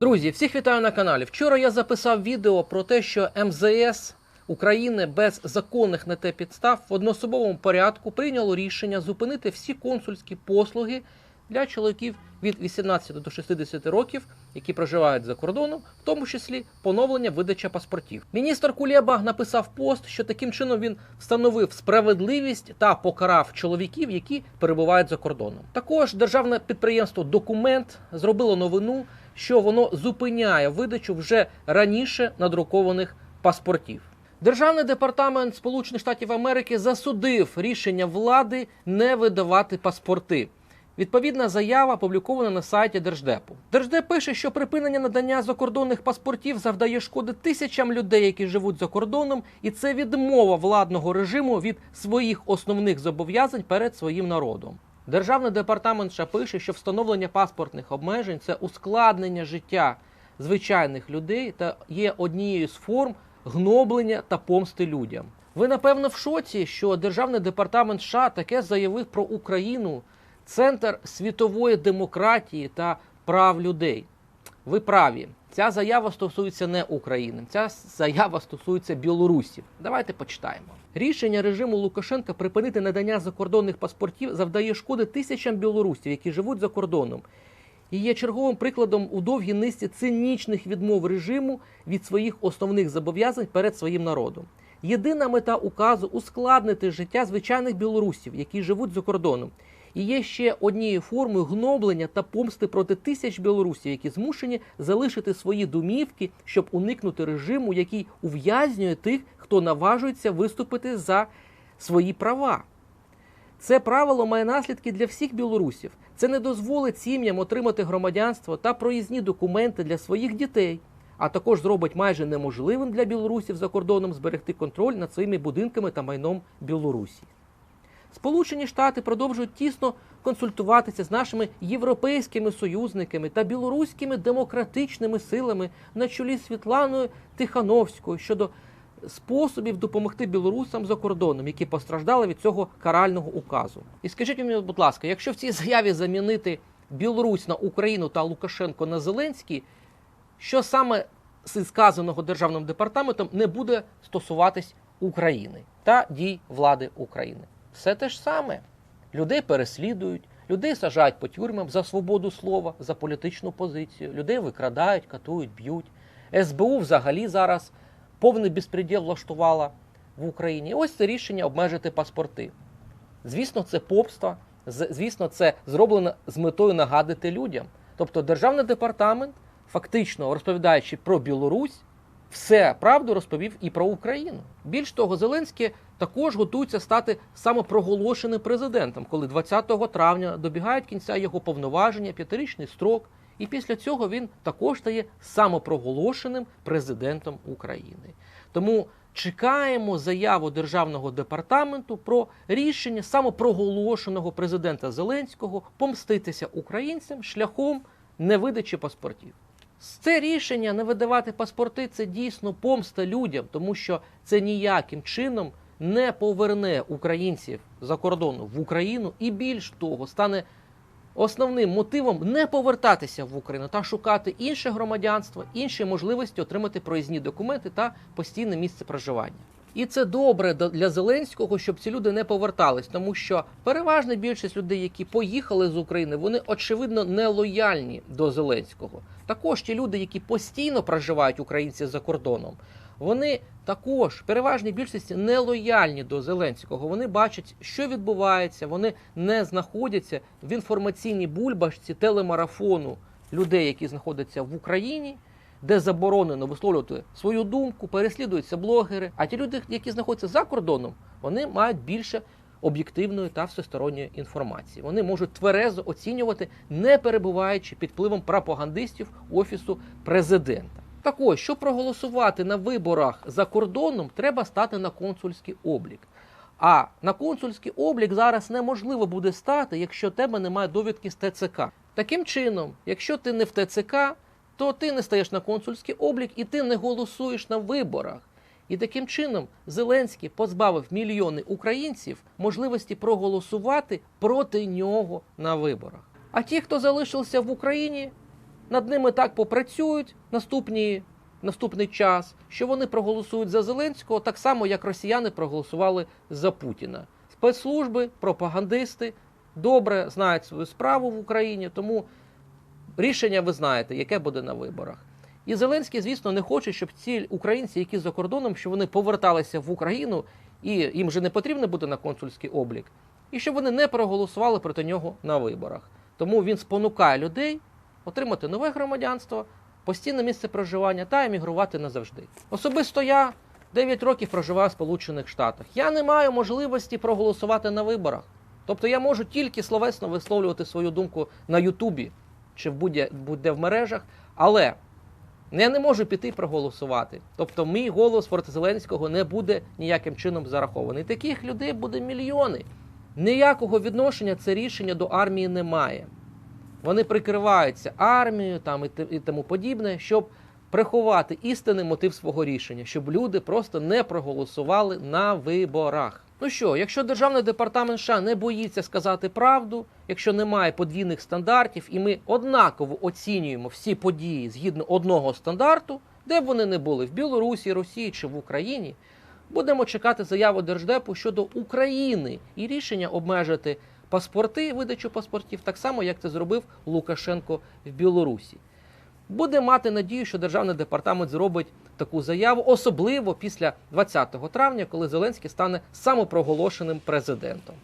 Друзі, всіх вітаю на каналі. Вчора я записав відео про те, що МЗС України без законних на те підстав в одноособовому порядку прийняло рішення зупинити всі консульські послуги для чоловіків від 18 до 60 років, які проживають за кордоном, в тому числі поновлення видача паспортів. Міністр Кулєба написав пост, що таким чином він встановив справедливість та покарав чоловіків, які перебувають за кордоном. Також державне підприємство Документ зробило новину, що воно зупиняє видачу вже раніше надрукованих паспортів. Державний департамент Сполучених Штатів Америки засудив рішення влади не видавати паспорти. Відповідна заява опублікована на сайті Держдепу. Держдеп пише, що припинення надання закордонних паспортів завдає шкоди тисячам людей, які живуть за кордоном, і це відмова владного режиму від своїх основних зобов'язань перед своїм народом. Державний департамент США пише, що встановлення паспортних обмежень це ускладнення життя звичайних людей та є однією з форм гноблення та помсти людям. Ви напевно в шоці, що Державний департамент США таке заявив про Україну, центр світової демократії та прав людей. Ви праві. Ця заява стосується не України, ця заява стосується білорусів. Давайте почитаємо. Рішення режиму Лукашенка припинити надання закордонних паспортів завдає шкоди тисячам білорусів, які живуть за кордоном, і є черговим прикладом у довгій низці цинічних відмов режиму від своїх основних зобов'язань перед своїм народом. Єдина мета указу ускладнити життя звичайних білорусів, які живуть за кордоном. І є ще однією формою гноблення та помсти проти тисяч білорусів, які змушені залишити свої домівки, щоб уникнути режиму, який ув'язнює тих, хто наважується виступити за свої права. Це правило має наслідки для всіх білорусів. Це не дозволить сім'ям отримати громадянство та проїзні документи для своїх дітей, а також зробить майже неможливим для білорусів за кордоном зберегти контроль над своїми будинками та майном Білорусі. Сполучені Штати продовжують тісно консультуватися з нашими європейськими союзниками та білоруськими демократичними силами на чолі Світланою Тихановською щодо способів допомогти білорусам за кордоном, які постраждали від цього карального указу. І скажіть мені, будь ласка, якщо в цій заяві замінити Білорусь на Україну та Лукашенко на Зеленський, що саме з сказаного державним департаментом не буде стосуватись України та дій влади України? Все те ж саме. Людей переслідують, людей сажають по тюрмам за свободу слова, за політичну позицію, людей викрадають, катують, б'ють. СБУ взагалі зараз повний безпреділ влаштувала в Україні. Ось це рішення обмежити паспорти. Звісно, це попство, звісно, це зроблено з метою нагадати людям. Тобто, державний департамент, фактично розповідаючи про Білорусь, все правду розповів і про Україну. Більш того, Зеленський також готується стати самопроголошеним президентом, коли 20 травня добігають кінця його повноваження, п'ятирічний строк. І після цього він також стає самопроголошеним президентом України. Тому чекаємо заяву державного департаменту про рішення самопроголошеного президента Зеленського помститися українцям шляхом невидачі паспортів. Це рішення не видавати паспорти це дійсно помста людям, тому що це ніяким чином не поверне українців за кордону в Україну і більш того стане основним мотивом не повертатися в Україну та шукати інше громадянство, інші можливості отримати проїзні документи та постійне місце проживання. І це добре до- для Зеленського, щоб ці люди не повертались, тому що переважна більшість людей, які поїхали з України, вони очевидно не лояльні до Зеленського. Також ті люди, які постійно проживають українці за кордоном, вони також переважній більшості не лояльні до Зеленського. Вони бачать, що відбувається, вони не знаходяться в інформаційній бульбашці телемарафону людей, які знаходяться в Україні, де заборонено висловлювати свою думку, переслідуються блогери. А ті люди, які знаходяться за кордоном, вони мають більше об'єктивної та всесторонньої інформації. Вони можуть тверезо оцінювати, не перебуваючи під впливом пропагандистів офісу президента. Так ось, щоб проголосувати на виборах за кордоном, треба стати на консульський облік. А на консульський облік зараз неможливо буде стати, якщо тебе немає довідки з ТЦК. Таким чином, якщо ти не в ТЦК, то ти не стаєш на консульський облік і ти не голосуєш на виборах. І таким чином Зеленський позбавив мільйони українців можливості проголосувати проти нього на виборах. А ті, хто залишився в Україні, над ними так попрацюють наступні, наступний час, що вони проголосують за Зеленського так само, як росіяни проголосували за Путіна. Спецслужби, пропагандисти добре знають свою справу в Україні, тому рішення ви знаєте, яке буде на виборах. І Зеленський, звісно, не хоче, щоб ці українці, які за кордоном, щоб вони поверталися в Україну, і їм вже не потрібно буде на консульський облік, і щоб вони не проголосували проти нього на виборах. Тому він спонукає людей отримати нове громадянство, постійне місце проживання та емігрувати назавжди. Особисто я 9 років проживаю в Сполучених Штатах. Я не маю можливості проголосувати на виборах. Тобто я можу тільки словесно висловлювати свою думку на Ютубі чи будь-де в мережах, але я не можу піти проголосувати. Тобто, мій голос проти Зеленського не буде ніяким чином зарахований. Таких людей буде мільйони. Ніякого відношення це рішення до армії немає. Вони прикриваються армією там і тому подібне, щоб приховати істинний мотив свого рішення, щоб люди просто не проголосували на виборах. Ну що, якщо державний департамент США не боїться сказати правду, якщо немає подвійних стандартів, і ми однаково оцінюємо всі події згідно одного стандарту, де б вони не були в Білорусі, Росії чи в Україні, будемо чекати заяву Держдепу щодо України і рішення обмежити паспорти, видачу паспортів, так само як це зробив Лукашенко в Білорусі. Буде мати надію, що державний департамент зробить таку заяву, особливо після 20 травня, коли Зеленський стане самопроголошеним президентом.